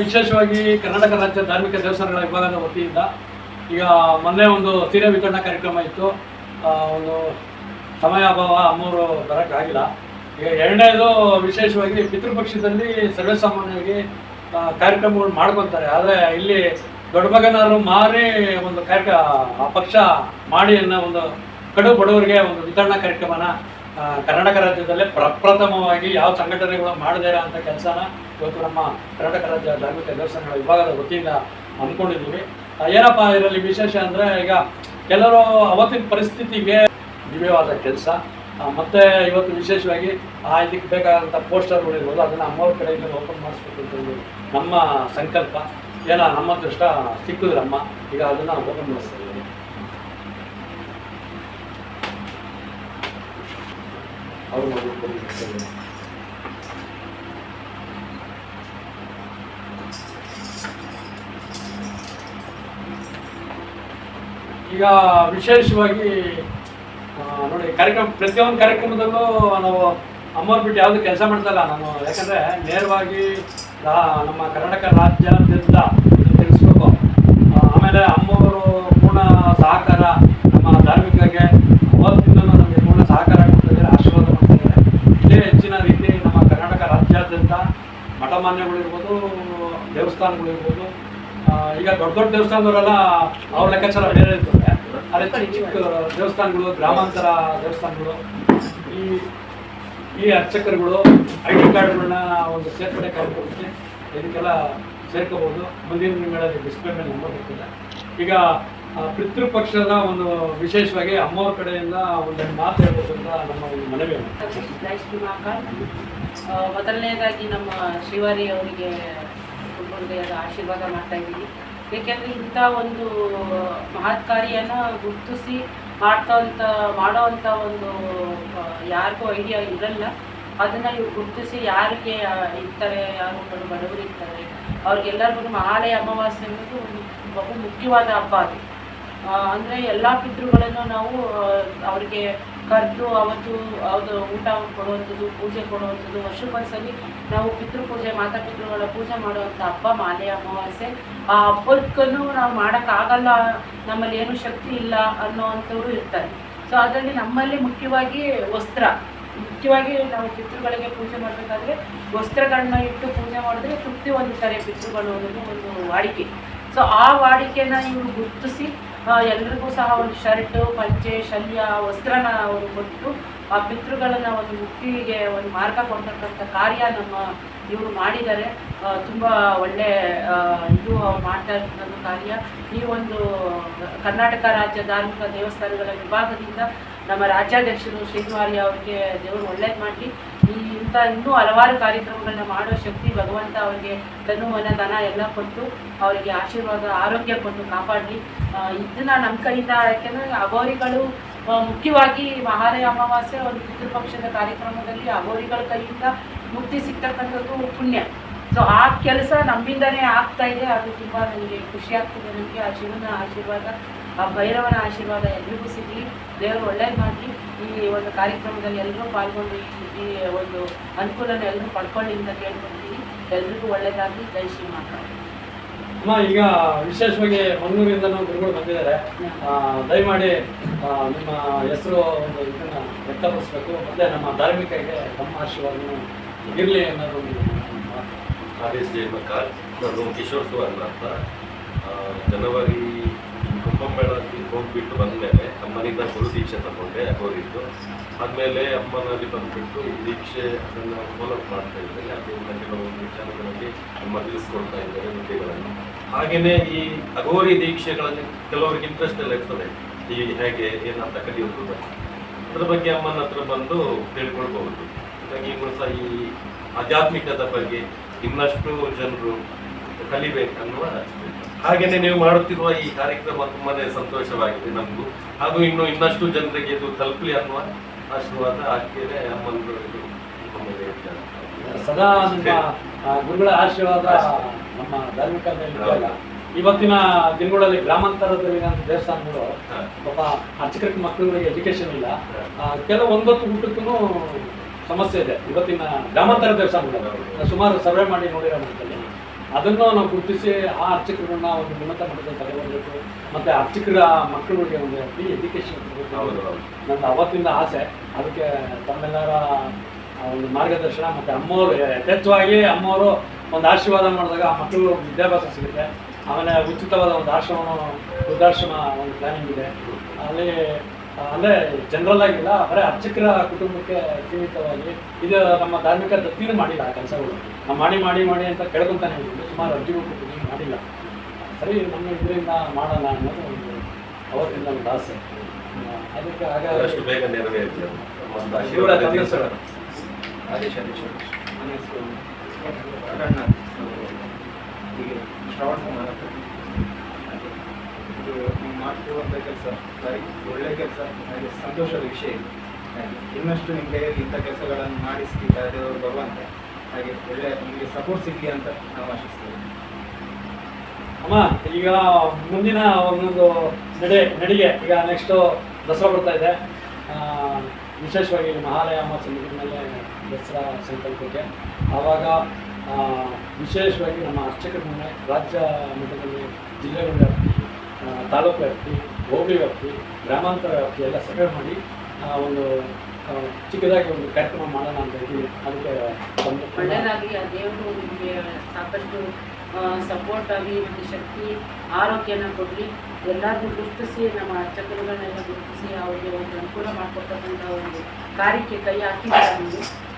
ವಿಶೇಷವಾಗಿ ಕರ್ನಾಟಕ ರಾಜ್ಯ ಧಾರ್ಮಿಕ ದೇವಸ್ಥಾನಗಳ ವಿಭಾಗದ ವತಿಯಿಂದ ಈಗ ಮೊನ್ನೆ ಒಂದು ಸೀರೆ ವಿತರಣಾ ಕಾರ್ಯಕ್ರಮ ಇತ್ತು. ಒಂದು ಸಮಯ ಅಭಾವ ಅಮ್ಮವರು ಬರೋಕ್ಕಾಗಿಲ್ಲ ಈಗ ಎರಡನೇದು ವಿಶೇಷವಾಗಿ ಪಿತೃಪಕ್ಷದಲ್ಲಿ ಸರ್ವೇಸಾಮಾನ್ಯವಾಗಿ ಕಾರ್ಯಕ್ರಮಗಳು ಮಾಡ್ಕೊತಾರೆ. ಆದರೆ ಇಲ್ಲಿ ದೊಡ್ಡ ಮಗನವರು ಮಾರಿ ಒಂದು ಕಾರ್ಯಕ್ರಮ ಆ ಪಕ್ಷ ಮಾಡಿ ಅನ್ನೋ ಒಂದು ಕಡು ಬಡವರಿಗೆ ಒಂದು ವಿತರಣಾ ಕಾರ್ಯಕ್ರಮನ ಕರ್ನಾಟಕ ರಾಜ್ಯದಲ್ಲೇ ಪ್ರಪ್ರಥಮವಾಗಿ ಯಾವ ಸಂಘಟನೆಗಳು ಮಾಡದೇ ಇರೋ ಅಂಥ ಕೆಲಸನ ಇವತ್ತು ನಮ್ಮ ಕರ್ನಾಟಕ ರಾಜ್ಯ ಧಾರ್ಮಿಕ ದೇವಸ್ಥಾನಗಳ ವಿಭಾಗದ ವತಿಯಿಂದ ಅಂದ್ಕೊಂಡಿದ್ದೀವಿ. ಏನಪ್ಪ ಇದರಲ್ಲಿ ವಿಶೇಷ ಅಂದರೆ ಈಗ ಕೆಲವರು ಅವತ್ತಿನ ಪರಿಸ್ಥಿತಿಗೆ ದಿವ್ಯವಾದ ಕೆಲಸ. ಮತ್ತೆ ಇವತ್ತು ವಿಶೇಷವಾಗಿ ಆ, ಇದಕ್ಕೆ ಬೇಕಾದಂಥ ಪೋಸ್ಟರ್ಗಳಿರ್ಬೋದು, ಅದನ್ನು ಅಮ್ಮವ್ರ ಕಡೆಯಿಂದ ಓಪನ್ ಮಾಡಿಸ್ಬೇಕು ಅಂತ ನಮ್ಮ ಸಂಕಲ್ಪ. ಏನೋ, ನಮ್ಮ ದೃಷ್ಟ ಸಿಕ್ಕಿದ್ರಮ್ಮ, ಈಗ ಅದನ್ನು ಓಪನ್ ಮಾಡಿಸ್ತಾ ಈಗ ವಿಶೇಷವಾಗಿ ನೋಡಿ, ಕಾರ್ಯಕ್ರಮ, ಪ್ರತಿಯೊಂದು ಕಾರ್ಯಕ್ರಮದಲ್ಲೂ ನಾವು ಅಮ್ಮವ್ರು ಬಿಟ್ಟು ಯಾವುದು ಕೆಲಸ ಮಾಡ್ತಲ್ಲ ನಾನು. ಯಾಕಂದರೆ, ನೇರವಾಗಿ ನಮ್ಮ ಕರ್ನಾಟಕ ರಾಜ್ಯಾದ್ಯಂತ ಇದನ್ನ ತಿಳಿಸ್ಬೇಕು ಆ, ಆಮೇಲೆ ಅಮ್ಮವರು ಪೂರ್ಣ ಸಹಕಾರ ನಮ್ಮ ಧಾರ್ಮಿಕರಿಗೆ ಅವತ್ತಿಂದ ನಮಗೆ ಪೂರ್ಣ ಸಹಕಾರ ಕೊಡ್ತಿದ್ದಾರೆ ಆಶೀರ್ವಾದ ಮಾಡ್ತಿದ್ದಾರೆ ಇದೇ ಹೆಚ್ಚಿನ ರೀತಿ ನಮ್ಮ ಕರ್ನಾಟಕ ರಾಜ್ಯಾದ್ಯಂತ ಮಠಮಾನ್ಯಗಳಿರ್ಬೋದು ದೇವಸ್ಥಾನಗಳಿರ್ಬೋದು. ಈಗ ದೊಡ್ಡ ದೊಡ್ಡ ದೇವಸ್ಥಾನದವರೆಲ್ಲ ಅವ್ರ ಲೆಕ್ಕಾಚಾರ ಬೇರೆ ಇರ್ತದೆ. ಅದೇ ಚಿಕ್ಕ ಚಿಕ್ಕ ದೇವಸ್ಥಾನಗಳು, ಗ್ರಾಮಾಂತರ ದೇವಸ್ಥಾನಗಳು, ಈ ಈ ಅರ್ಚಕರುಗಳು, ಐ ಡಿ ಕಾರ್ಡ್ಗಳನ್ನ ಒಂದು ಸೇರ್ಪಡೆ ಕಾರ್ಯಕ್ರಮಕ್ಕೆ ಇದಕ್ಕೆಲ್ಲ ಸೇರ್ಕೋಬೋದು. ಮುಂದಿನ ದಿನಗಳಲ್ಲಿ ಡಿಸ್ಪ್ಲೇ ಮೇಲೆ ನಂಬರ್ ಬರ್ತಿದೆ. ಈಗ ಪಿತೃಪಕ್ಷದ ಒಂದು ವಿಶೇಷವಾಗಿ ಅಮ್ಮವ್ರ ಕಡೆಯಿಂದ ಒಂದು ಮಾತು ಹೇಳ್ಬೇಕು ಅಂತ ನಮ್ಮ ಒಂದು ಮನವಿ ಮೊದಲನೇದಾಗಿ ನಮ್ಮ ಶಿವಾರಿ ಅವರಿಗೆ ಕುಟುಂಬದ ಆಶೀರ್ವಾದ ಮಾಡ್ತಾ ಇದ್ದೀವಿ. ಏಕೆಂದರೆ ಇಂಥ ಒಂದು ಮಹತ್ ಕಾರ್ಯನ ಗುರುತಿಸಿ ಮಾಡೋ ಮಾಡೋವಂಥ ಒಂದು ಯಾರಿಗೂ ಐಡಿಯಾ ಇರಲ್ಲ. ಅದನ್ನು ಇವ್ರು ಗುರುತಿಸಿ ಯಾರಿಗೆ ಇರ್ತಾರೆ, ಯಾರು ಬಡ- ಬಡವರು ಇರ್ತಾರೆ, ಅವ್ರಿಗೆಲ್ಲರಿಗೂ ಮಹಾಲಯ ಅಮಾವಾಸ್ಯೆ ಅನ್ನೋದು ಬಹು ಮುಖ್ಯವಾದ ಹಬ್ಬ ಅದು. ಅಂದರೆ ಎಲ್ಲ ಪಿತೃಗಳನ್ನು ನಾವು ಅವರಿಗೆ ಕರೆದು ಅವತ್ತು ಅದು ಊಟ ಕೊಡುವಂಥದ್ದು, ಪೂಜೆ ಕೊಡುವಂಥದ್ದು, ವರ್ಷಕ್ಕೊಂದ್ಸಲಿ ನಾವು ಪಿತೃ ಪೂಜೆ, ಮಾತಾ ಪಿತೃಗಳ ಪೂಜೆ ಮಾಡುವಂಥ ಹಬ್ಬ ಮಾಲೆ, ಅಮಾವಾಸ್ಯೆ, ಆ ಹಬ್ಬಕ್ಕೂ ನಾವು ಮಾಡೋಕ್ಕಾಗಲ್ಲ ನಮ್ಮಲ್ಲಿ ಏನು ಶಕ್ತಿ ಇಲ್ಲ ಅನ್ನೋವಂಥವ್ರು ಇರ್ತಾರೆ. ಸೊ ಅದರಲ್ಲಿ ನಮ್ಮಲ್ಲಿ ಮುಖ್ಯವಾಗಿ ವಸ್ತ್ರ. ಮುಖ್ಯವಾಗಿ ನಾವು ಪಿತೃಗಳಿಗೆ ಪೂಜೆ ಮಾಡಬೇಕಾದ್ರೆ ವಸ್ತ್ರಗಳನ್ನ ಇಟ್ಟು ಪೂಜೆ ಮಾಡಿದ್ರೆ ತೃಪ್ತಿ ಹೊಂದುತ್ತಾರೆ ಪಿತೃಗಳು ಅನ್ನೋದು ಒಂದು ವಾಡಿಕೆ. ಸೊ ಆ ವಾಡಿಕೆನ ಇವರು ಗುರುತಿಸಿ ಎಲ್ರಿಗೂ ಸಹ ಒಂದು ಶರ್ಟು, ಪಂಚೆ, ಶಲ್ಯ, ವಸ್ತ್ರನ ಅವರು ಕೊಟ್ಟು, ಆ ಪಿತೃಗಳನ್ನ ಒಂದು ಮುಕ್ತಿಗೆ ಒಂದು ಮಾರ್ಗ ಕೊಡ್ತಕ್ಕಂಥ ಕಾರ್ಯ ನಮ್ಮ ಇವರು ಮಾಡಿದ್ದಾರೆ. ತುಂಬ ಒಳ್ಳೆ ಇದು ಮಾಡ್ತಾ ಇರ್ತಕ್ಕಂಥ ಕಾರ್ಯ. ಈ ಒಂದು ಕರ್ನಾಟಕ ರಾಜ್ಯ ಧಾರ್ಮಿಕ ದೇವಸ್ಥಾನಗಳ ವಿಭಾಗದಿಂದ ನಮ್ಮ ರಾಜ್ಯಾಧ್ಯಕ್ಷರು ಶ್ರೀನಿವಾರಿ ಅವರಿಗೆ ದೇವರು ಒಳ್ಳೇದು ಮಾಡಲಿ. ಇಂಥ ಇನ್ನೂ ಹಲವಾರು ಕಾರ್ಯಕ್ರಮಗಳನ್ನ ಮಾಡೋ ಶಕ್ತಿ ಭಗವಂತ ಅವರಿಗೆ ತನು ಮನ ದನ ಎಲ್ಲ ಕೊಟ್ಟು ಅವರಿಗೆ ಆಶೀರ್ವಾದ, ಆರೋಗ್ಯ ಕೊಟ್ಟು ಕಾಪಾಡಲಿ. ಇದನ್ನ ನಮ್ಮ ಕೈಯಿಂದ, ಯಾಕೆಂದರೆ ಅಗೋರಿಗಳು ಮುಖ್ಯವಾಗಿ ಮಹಾಲಯ ಅಮಾವಾಸ್ಯೆ ಒಂದು ಪಿತೃಪಕ್ಷದ ಕಾರ್ಯಕ್ರಮದಲ್ಲಿ ಅಗೋರಿಗಳ ಕೈಯಿಂದ ಮುಕ್ತಿ ಸಿಗ್ತಕ್ಕಂಥದ್ದು ಪುಣ್ಯ. ಸೊ ಆ ಕೆಲಸ ನಮ್ಮಿಂದನೇ ಆಗ್ತಾ ಇದೆ. ಅದು ತುಂಬ ನನಗೆ ಖುಷಿ ಆಗ್ತಿದೆ. ನನಗೆ ಆ ಜೀವನ ಆಶೀರ್ವಾದ ಆ ಭೈರವನ ಆಶೀರ್ವಾದ ಎಲ್ರಿಗೂ ಸಿಗಲಿ. ದೇವರು ಒಳ್ಳೇದು ಮಾಡಲಿ. ಈ ಒಂದು ಕಾರ್ಯಕ್ರಮದಲ್ಲಿ ಎಲ್ಲರೂ ಪಾಲ್ಗೊಂಡು ಈ- ಈ ಒಂದು ಅನುಕೂಲನ ಎಲ್ಲರೂ ಪಡ್ಕೊಳ್ಳಿ ಅಂತ ಕೇಳ್ಕೊಳ್ತೀನಿ. ಎಲ್ರಿಗೂ ಒಳ್ಳೇದಾಗಲಿ. ಜೈ ಶ್ರೀ ಮಾತಾ ಅಮ್ಮ ಈಗ ವಿಶೇಷವಾಗಿ ಮಂಗಳೂರಿಂದ ಗುರುಗಳು ಬಂದಿದ್ದಾರೆ. ಆ, ದಯಮಾಡಿ ನಿಮ್ಮ ಹೆಸರು ಒಂದು ಇದನ್ನ ವ್ಯಕ್ತಪಡಿಸ್ಬೇಕು. ಮತ್ತೆ ನಮ್ಮ ಧಾರ್ಮಿಕರಿಗೆ ತಮ್ಮ ಆಶೀರ್ವಾದನು ಇರಲಿ ಅನ್ನೋದು ಒಂದು ಜೈ ಮಕಾಲ್ ನಾನು ಕಿಶೋರ್ ಸುವರ್ಣ ಅಂತ. ಆ, ಜನವರಿ ಕುಂಭಮೇಳಕ್ಕೆ ಹೋಗ್ಬಿಟ್ಟು ಬಂದಮೇಲೆ ಅಮ್ಮನಿಂದ ಗುರು ದೀಕ್ಷೆ ತಗೊಂಡೆ, ಅಗೋರಿದ್ದು. ಆದಮೇಲೆ ಅಮ್ಮನಲ್ಲಿ ಬಂದುಬಿಟ್ಟು ಈ ದೀಕ್ಷೆ ಅದನ್ನು ಫಾಲೋ ಮಾಡ್ತಾ ಇದ್ದೇನೆ ಅದರಿಂದ ಕೆಲವೊಂದು ವಿಚಾರಗಳಲ್ಲಿ ಅಮ್ಮ ತಿಳಿಸ್ಕೊಡ್ತಾ ಇದ್ದಾರೆ ವಿದ್ಯೆಗಳನ್ನು ಹಾಗೆಯೇ ಈ ಅಗೋರಿ ದೀಕ್ಷೆಗಳಲ್ಲಿ ಕೆಲವರಿಗೆ ಇಂಟ್ರೆಸ್ಟ್ ಎಲ್ಲ ಇರ್ತದೆ. ಈ ಹೇಗೆ ಏನಂತ ಕಲಿಯೋದು. ಅದ್ರ ಬಗ್ಗೆ ಅಮ್ಮನ ಹತ್ರ ಬಂದು ತಿಳ್ಕೊಳ್ಬಹುದು. ಹಾಗಾಗಿ ಇನ್ನೂ ಸಹ ಈ ಆಧ್ಯಾತ್ಮಿಕದ ಬಗ್ಗೆ ಇನ್ನಷ್ಟು ಜನರು ಕಲಿಬೇಕನ್ನುವ ಹಾಗೇನೆ ನೀವು ಮಾಡುತ್ತಿರುವ ಈ ಕಾರ್ಯಕ್ರಮ ತುಂಬಾನೇ ಸಂತೋಷವಾಗಿದೆ ನಮಗೂ ಹಾಗೂ ಇನ್ನು ಇನ್ನಷ್ಟು ಜನರಿಗೆ ಇದು ತಲುಪಲಿ ಅನ್ನುವ ಆಶೀರ್ವಾದ ಆಗ್ತೇನೆ ಸದಾ ನಿಮ್ಮ ಗುರುಗಳ ಆಶೀರ್ವಾದ ನಮ್ಮ ಧಾರ್ಮಿಕ ಇವತ್ತಿನ ದಿನಗಳಲ್ಲಿ ಗ್ರಾಮಾಂತರದಲ್ಲಿ ದೇವಸ್ಥಾನಗಳು ಹಾ. ಪಾಪ ಅರ್ಚಕರಿಗೆ ಮಕ್ಕಳುಗಳಿಗೆ ಎಜುಕೇಶನ್ ಇಲ್ಲ. ಕೆಲವು ಒಂಬತ್ತು ಊಟಕ್ಕೂ ಸಮಸ್ಯೆ ಇದೆ. ಇವತ್ತಿನ ಗ್ರಾಮಾಂತರ ದೇವಸ್ಥಾನಗಳು. ಸುಮಾರು ಸರ್ವೆ ಮಾಡಿ ನೋಡಿರೋ ಮಟ್ಟದಲ್ಲಿ. ಅದನ್ನು ನಾವು ಗುರುತಿಸಿ ಆ ಅರ್ಚಕರನ್ನ ಒಂದು ಉನ್ನತ ಮಟ್ಟದಲ್ಲಿ ತಗೊಬರ್ಬೇಕು ಮತ್ತು ಅರ್ಚಕರ ಮಕ್ಕಳಿಗೆ ಒಂದು ಫ್ರೀ ಹೌದು ನನ್ನ ಅವತ್ತಿಂದ ಆಸೆ. ಅದಕ್ಕೆ ತಮ್ಮೆಲ್ಲರ ಒಂದು ಮಾರ್ಗದರ್ಶನ ಮತ್ತು ಅಮ್ಮವರು ಯಥೇಚ್ಛವಾಗಿ ಅಮ್ಮವರು ಒಂದು ಆಶೀರ್ವಾದ ಮಾಡಿದಾಗ ಆ ಮಕ್ಕಳು ವಿದ್ಯಾಭ್ಯಾಸ ಸಿಗುತ್ತೆ. ಆಮೇಲೆ ಉಚಿತವಾದ ಒಂದು ಆಶ್ರಮ ವೃದ್ಧಾಶ್ರಮ ಒಂದು ಪ್ಲಾನಿಂಗ್ ಇದೆ. ಅಲ್ಲಿ ಅಂದ್ರೆ ಜನರಲ್ ಆಗಿಲ್ಲ ಬರೀ ಅರ್ಚಕರ ಕುಟುಂಬಕ್ಕೆ ಸೀಮಿತವಾಗಿ ಇದು ನಮ್ಮ ಧಾರ್ಮಿಕ ದತ್ತಿನೂ ಮಾಡಿಲ್ಲ ಆ ಕೆಲಸಗಳು. ನಾವು ಮಾಡಿ ಮಾಡಿ ಮಾಡಿ ಅಂತ ಕೇಳ್ಕೊಂತಾನೆ ಇದ್ದೀವಿ. ಸುಮಾರು ಅರ್ಜಿಗಳು ಕೊಟ್ಟಿದ್ದೀವಿ ಮಾಡಿಲ್ಲ. ಸರಿ ನಮ್ಮ ಇದರಿಂದ ಮಾಡೋಣ ಅನ್ನೋದು ಒಂದು ಅವತ್ತಿಂದ ಒಂದು ಆಸೆ. ಅದಕ್ಕೆ ಆದಷ್ಟು ಬೇಗ. ಸರ್. ಆದೇಶ ಶ್ರವಣ ಮಾಡ್ತಿರುವಂಥ ಕೆಲಸ, ಸರಿ, ಒಳ್ಳೆ ಕೆಲಸ ನನಗೆ ಸಂತೋಷದ ವಿಷಯ ಇದೆ. ಹಾಗೆ ಇನ್ನಷ್ಟು ನಿಮ್ಮ ಕೈಯಲ್ಲಿ ಇಂಥ ಕೆಲಸಗಳನ್ನು ಮಾಡಿಸ್ತಿದ್ದಾರೆ ದೇವರು ಭಗವಂತ ಹಾಗೆ ಒಳ್ಳೆ ನಿಮಗೆ ಸಪೋರ್ಟ್ ಸಿಗಲಿ ಅಂತ ನಾವು ಆಶಿಸ್ತೇವೆ. ಅಮ್ಮ, ಈಗ ಮುಂದಿನ ಒಂದೊಂದು ನಡೆ, ನಡಿಗೆ, ಈಗ ನೆಕ್ಸ್ಟು ದಸರಾ ಬರ್ತಾ ಇದೆ. ವಿಶೇಷವಾಗಿ ಮಹಾಲಯ ಮೇಲೆ ದಸರಾ ಸಂಕಲ್ಪಕ್ಕೆ. ಆವಾಗ ವಿಶೇಷವಾಗಿ ನಮ್ಮ ಅರ್ಚಕರ ರಾಜ್ಯ ಮಟ್ಟದಲ್ಲಿ ಜಿಲ್ಲೆಗಳ ತಾಲೂಕು ವ್ಯಾಪ್ತಿ, ಹೋಬಳಿ ವ್ಯಾಪ್ತಿ, ಗ್ರಾಮಾಂತರ ವ್ಯಾಪ್ತಿ ಎಲ್ಲ ಸಭೆ ಮಾಡಿ ಒಂದು ಚಿಕ್ಕದಾಗಿ ಒಂದು ಕಾರ್ಯಕ್ರಮ ಮಾಡೋಣ ಅಂತ ಇದ್ದೀವಿ. ಅದಕ್ಕೆ ಒಳ್ಳೆಯದಾಗಿ ಆ ದೇವರು ನಿಮಗೆ ಸಾಕಷ್ಟು ಸಪೋರ್ಟ್ ಆಗಿ ಮತ್ತು ಶಕ್ತಿ, ಆರೋಗ್ಯನ ಕೊಡಲಿ. ಎಲ್ಲರಿಗೂ ಗುರುತಿಸಿ, ನಮ್ಮ ಅರ್ಚಕರುಗಳನ್ನೆಲ್ಲ ಗುರುತಿಸಿ, ಅವರಿಗೆ ಒಂದು ಅನುಕೂಲ ಮಾಡಿಕೊಡ್ತಕ್ಕಂಥ ಒಂದು ಕಾರ್ಯಕ್ಕೆ ಕೈ ಹಾಕಿದ್ದಾರೆ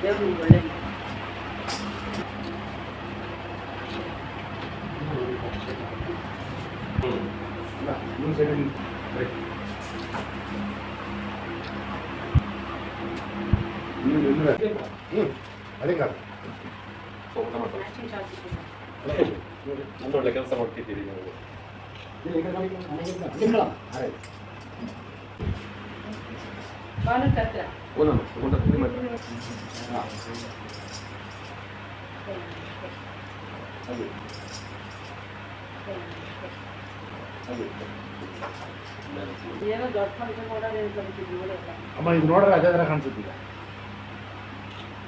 ದೇವರು ಒಳ್ಳೆಯದು ಹ್ಮ್. ಅದೇ ಕಾದು ಸೊ, ಊಟ ಮಾಡ್ತಾರೆ. ಮ್ಯಾಚಿಂಗ್ ಚಾರ್ಜ್ ಒಂದು ಒಳ್ಳೆ ಕೆಲಸ ಮಾಡ್ತಿದ್ದೀರಿ ನೀವು ಬಾಲಕ್ಕೆ ಹತ್ರ ಅಮ್ಮ ಇದು ನೋಡ್ರೆ ಅದೇ ಥರ ಕಾಣಿಸುತ್ತಿಲ್ಲ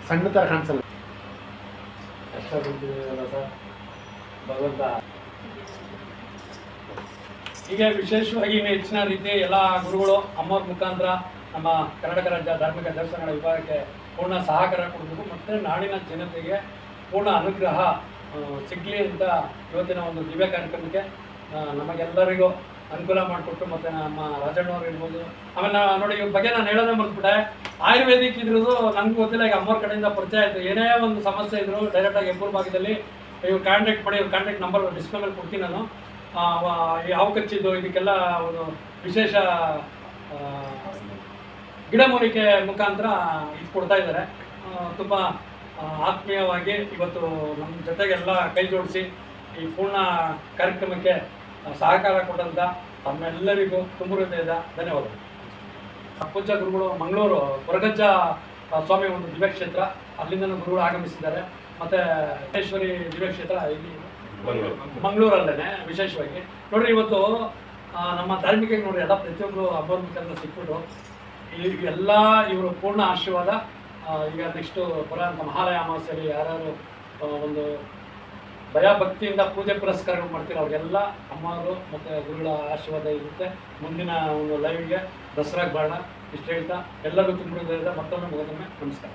ಸಣ್ಣ ಥರ ಕಾಣಿಸಲ್ಲ. ಕಷ್ಟ ಬಿಡ್ತಿದ್ದೀರಲ್ಲ ಸರ್ ಭಗವಂತ ಹೀಗೆ ವಿಶೇಷವಾಗಿ ಇನ್ನು ಹೆಚ್ಚಿನ ರೀತಿ ಎಲ್ಲ ಗುರುಗಳು ಅಮ್ಮವ್ರ ಮುಖಾಂತರ ನಮ್ಮ ಕರ್ನಾಟಕ ರಾಜ್ಯ ಧಾರ್ಮಿಕ ದೇವಸ್ಥಾನಗಳ ವಿಭಾಗಕ್ಕೆ ಪೂರ್ಣ ಸಹಕಾರ ಕೊಡಬೇಕು. ಮತ್ತು ನಾಡಿನ ಜನತೆಗೆ ಪೂರ್ಣ ಅನುಗ್ರಹ ಸಿಗಲಿ ಅಂತ ಇವತ್ತಿನ ಒಂದು ದಿವ್ಯ ಕಾರ್ಯಕ್ರಮಕ್ಕೆ ನಮಗೆಲ್ಲರಿಗೂ ಅನುಕೂಲ ಮಾಡಿಕೊಟ್ಟು ಮತ್ತು ನಮ್ಮ ರಾಜಣ್ಣವ್ರು ಇರ್ಬೋದು. ಆಮೇಲೆ ನಾ- ನೋಡಿ ಇವ್ರ ಬಗ್ಗೆ ನಾನು ಹೇಳೋದೇ ಮರ್ತ್ಬಿಟ್ಟೆ. ಆಯುರ್ವೇದಿಕ್ ಇದ್ರದ್ದು ನನಗೆ ಗೊತ್ತಿಲ್ಲ, ಈಗ ಅಮ್ಮವ್ರ ಕಡೆಯಿಂದ ಪರಿಚಯ ಆಯಿತು. ಏನೇ ಒಂದು ಸಮಸ್ಯೆ ಇದ್ರು ಡೈರೆಕ್ಟಾಗಿ ಎಬ್ಬೂರು ಭಾಗದಲ್ಲಿ ಇವ್ರು ಕಾಂಟ್ಯಾಕ್ಟ್ ಮಾಡಿ ಇವ್ರ ಕಾಂಟ್ಯಾಕ್ಟ್ ನಂಬರ್ ಡಿಸ್ಪ್ಲೇ ಮೇಲೆ ಕೊಡ್ತೀನಿ ನಾನು. ಯಾವ ಕಚ್ಚಿದ್ದು, ಇದಕ್ಕೆಲ್ಲ ಒಂದು ವಿಶೇಷ ಗಿಡಮೂಲಿಕೆ ಮುಖಾಂತರ ಇದು ಕೊಡ್ತಾ ಇದ್ದಾರೆ ತುಂಬ ಆತ್ಮೀಯವಾಗಿ ಇವತ್ತು ನಮ್ಮ ಜೊತೆಗೆಲ್ಲ ಕೈ ಜೋಡಿಸಿ ಈ ಪೂರ್ಣ ಕಾರ್ಯಕ್ರಮಕ್ಕೆ ಸಹಕಾರ ಕೊಟ್ಟಂಥ ತಮ್ಮೆಲ್ಲರಿಗೂ ತುಂಬ ಹೃದಯದ ಧನ್ಯವಾದಗಳು. ಪೂಜ್ಯ ಗುರುಗಳು ಮಂಗಳೂರು ಕೊರಗಜ್ಜ ಸ್ವಾಮಿ ಒಂದು ದಿವ್ಯಕ್ಷೇತ್ರ ಅಲ್ಲಿಂದ ಗುರುಗಳು ಆಗಮಿಸಿದ್ದಾರೆ. ಮತ್ತು ಮಹೇಶ್ವರಿ ದಿವ್ಯಕ್ಷೇತ್ರ ಇಲ್ಲಿ ಮಂಗಳೂರು. ಮಂಗಳೂರಲ್ಲೇ ವಿಶೇಷವಾಗಿ. ನೋಡ್ರಿ ಇವತ್ತು ನಮ್ಮ ಧಾರ್ಮಿಕ ನೋಡ್ರಿ ಎಲ್ಲ ಪ್ರತಿಯೊಬ್ಬರು ಹಬ್ಬದ ಮುಖಾಂತರ ಸಿಕ್ಬಿಟ್ಟು ಈಗ ಎಲ್ಲ ಇವರು ಪೂರ್ಣ ಆಶೀರ್ವಾದ ಈಗ ನೆಕ್ಸ್ಟು ಬರೋಂಥ ಮಹಾಲಯ ಅಮಾವಾಸ್ಯೆಯಲ್ಲಿ ಯಾರ್ಯಾರು ಒಂದು ಭಯ ಭಕ್ತಿಯಿಂದ ಪೂಜೆ ಪುರಸ್ಕಾರಗಳು ಮಾಡ್ತೀರ ಅವರೆಲ್ಲ ಅಮ್ಮವರು ಮತ್ತು ಗುರುಗಳ ಆಶೀರ್ವಾದ ಇರುತ್ತೆ. ಮುಂದಿನ ಒಂದು ಲೈವ್ಗೆ ದಸರಾಗೆ ಬಾಣ ಇಷ್ಟು ಹೇಳ್ತಾ ಎಲ್ಲರಿಗೂ ತುಂಬ ಮತ್ತೊಮ್ಮೆ ಮಗದೊಮ್ಮೆ ನಮಸ್ಕಾರ.